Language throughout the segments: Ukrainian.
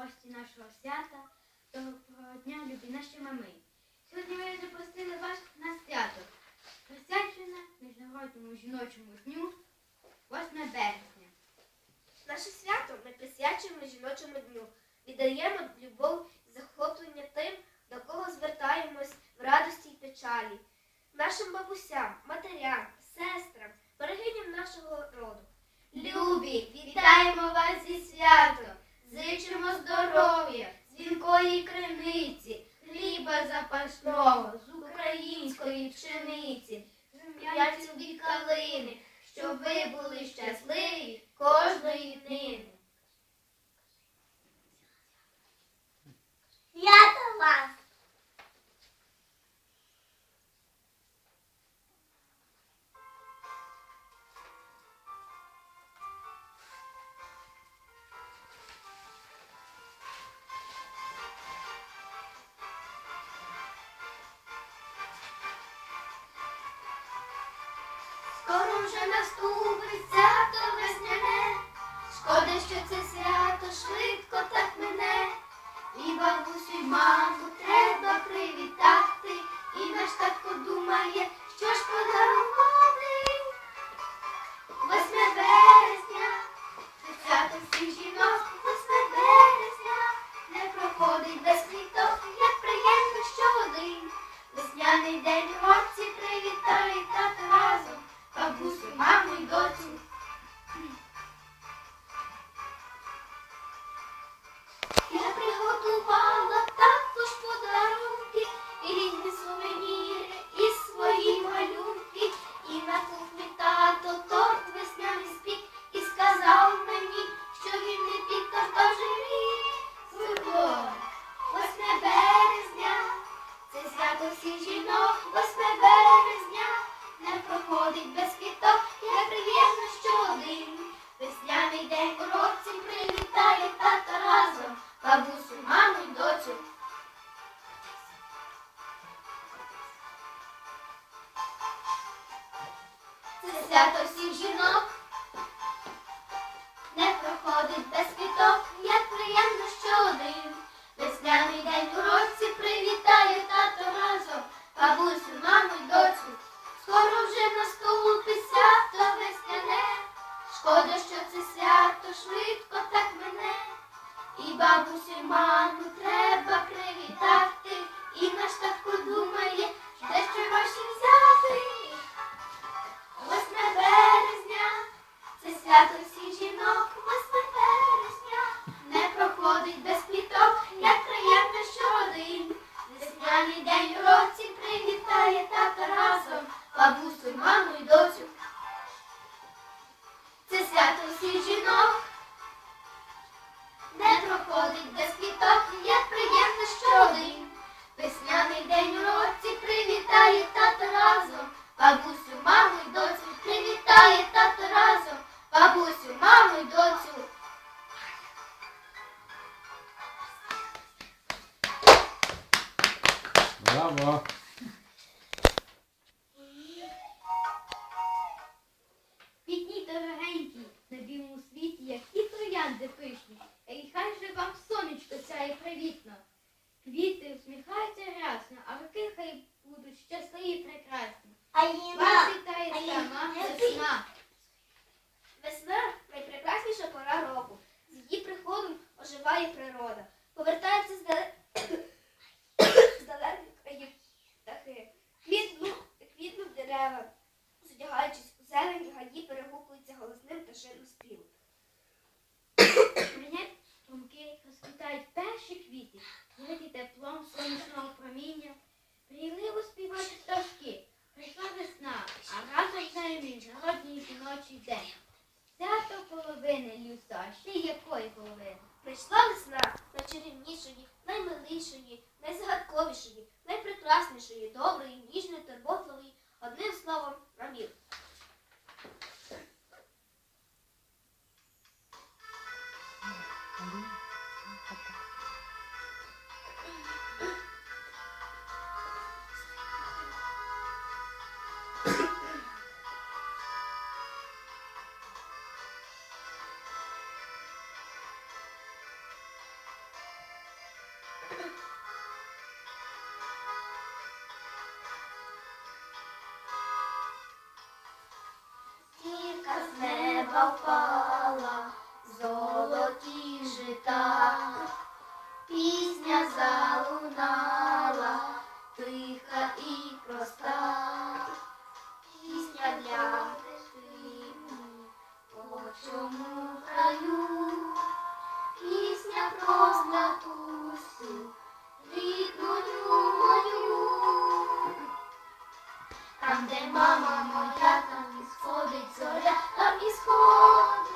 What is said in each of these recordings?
гості нашого свята, доброго дня, любі наші мами. Сьогодні ми запросили вас на свято, присвячене Міжнародному жіночому дню 8 березня. Наше свято ми присвячуємо жіночому дню. Віддаємо любов і захоплення тим, до кого звертаємось в радості й печалі. Нашим бабусям, матерям, сестрам, берегиням нашого роду. Любі, вітаємо вас зі святом, зичимо здоров'я, дзвінкої криниці, хліба запашного з української пшениці, і калини, щоб ви були щасливі кожної днини. Я до вас. Вже наступить свято весняне, шкода, що це свято швидко так мине. І бабусю, і маму треба привітати, і наш татко думає, свято всіх жінок, не проходить без квіток, як приємно щодень. Весняний день у році привітає тато разом, бабусю, маму й доцю. Скоро вже наступить свято весняне. Шкода, що це свято швидко так мине. І бабусю, й маму треба привітати. І наш татко думає, де ще гроші свято жінок, 8 березня, не проходить без квіток, як приємно щородин. Весняний день у році привітає тато разом, бабусю, маму й доцю. Це свято всіх жінок, троянди пишні, і хай же вам сонечко сяє привітно. Квіти усміхаються рясно, а роки хай будуть щасливі і прекрасні. Вас вітає сама весна. Весна найпрекрасніша пора року. З її приходом оживає природа. Повертаються з, дале... з далеких країв птахи. Квітну, квітнуть дерева, найпрекраснішої, добрий, ніжний, турботливий, одним словом, намір. золоті жита, пісня залунала, тиха і проста, пісня для дитини, по чому краю, пісня про знатусю, рідною. Там, де мама моя, там і сходить зоря, там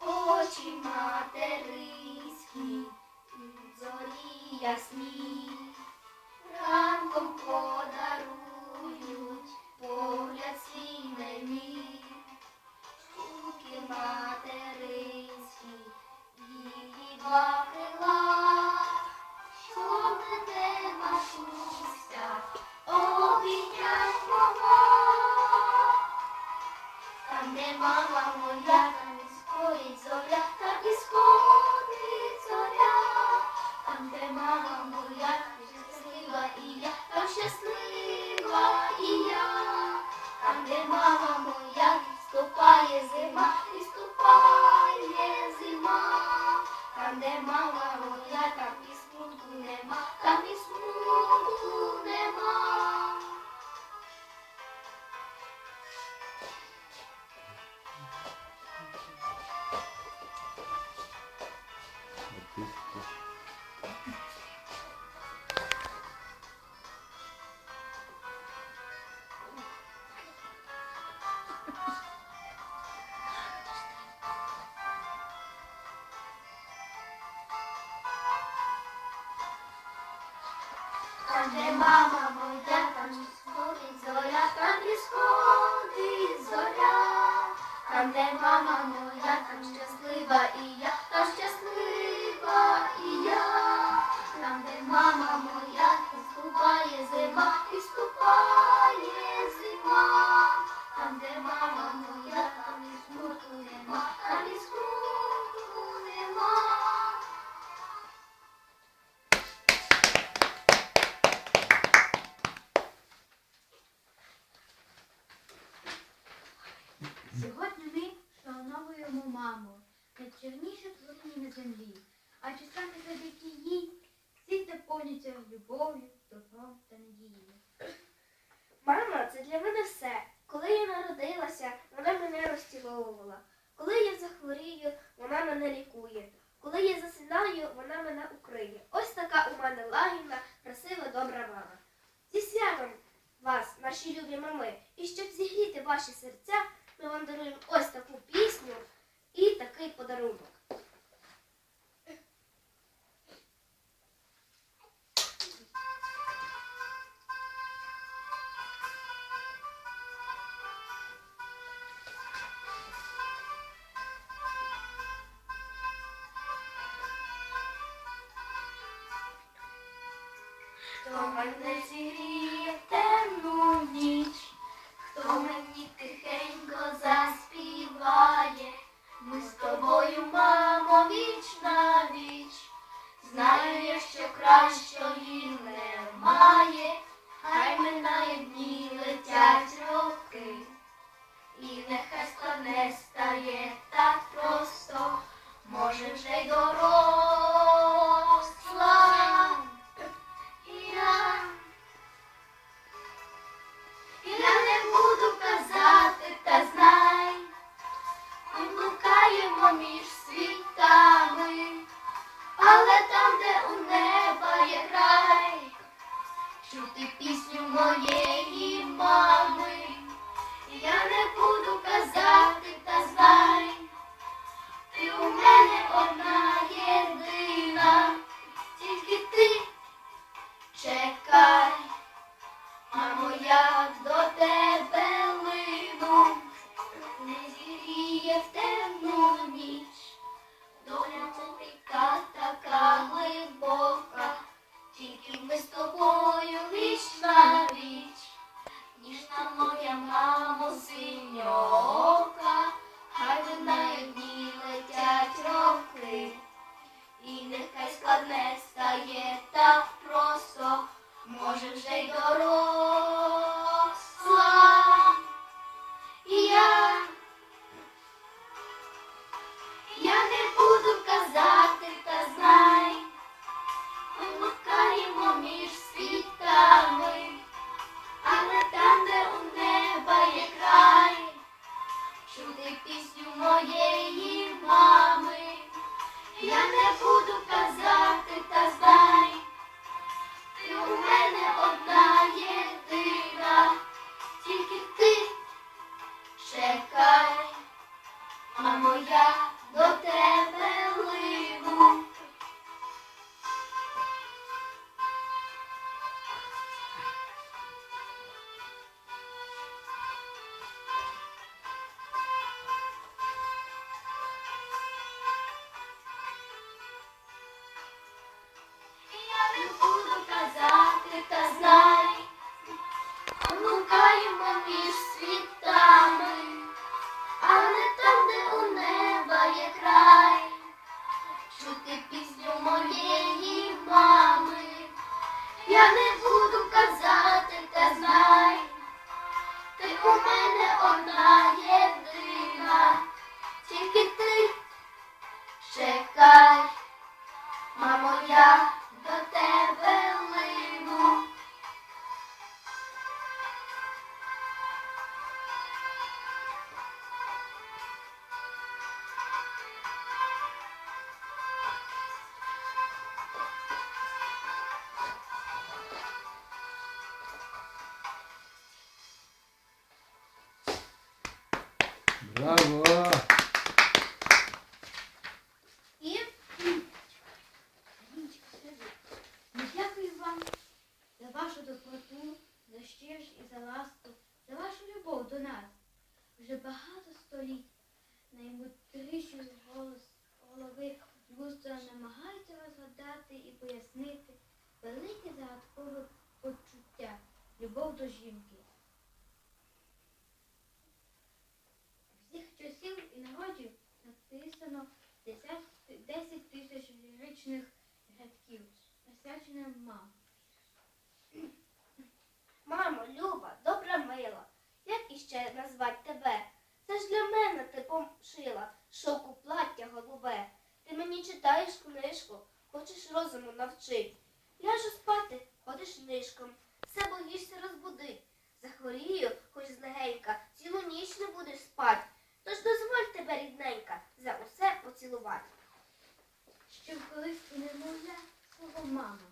Очі материнські, зорі ясні, Там, де мама адже саме завдяки їй світ наповнюється любов'ю, добром та надією. Мама це для мене все. Коли я народилася, вона мене розціловувала. Коли я захворію, вона мене лікує. Коли я засинаю, вона мене укриє. Ось така у мене лагідна, красива, добра мама. Зі святом вас, наші любі мами, і щоб зігріти ваші серця, ми вам даруємо ось таку пісню і такий подарунок. Хто мене чути пісню моєї мами. Я не буду казати та знай, ти у мене одна. я не буду казати, та знай, ти у мене одна єдина, тільки ти чекай, мамо я. 아이고. мовчи. Ляжу спати, ходиш нишком, все боїшся розбуди. Захворію, хоч знегенька, цілу ніч не будеш спати. Тож дозволь тебе, рідненька, за усе поцілувати. Щоб колись ти не мовля свого мама.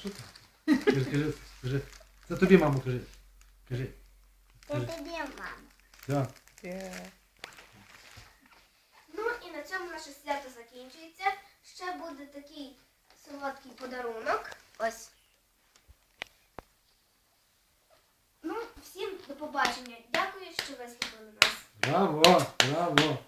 що там? Кажи, кажи, кажи. Це тобі, мамо, кажи. Кажи. Це тобі, мама. Да. Е. Ну і на цьому наше свято закінчується. Ще буде такий солодкий подарунок. Ось. Ну, всім до побачення. Дякую, що ви слухали нас. Браво, браво.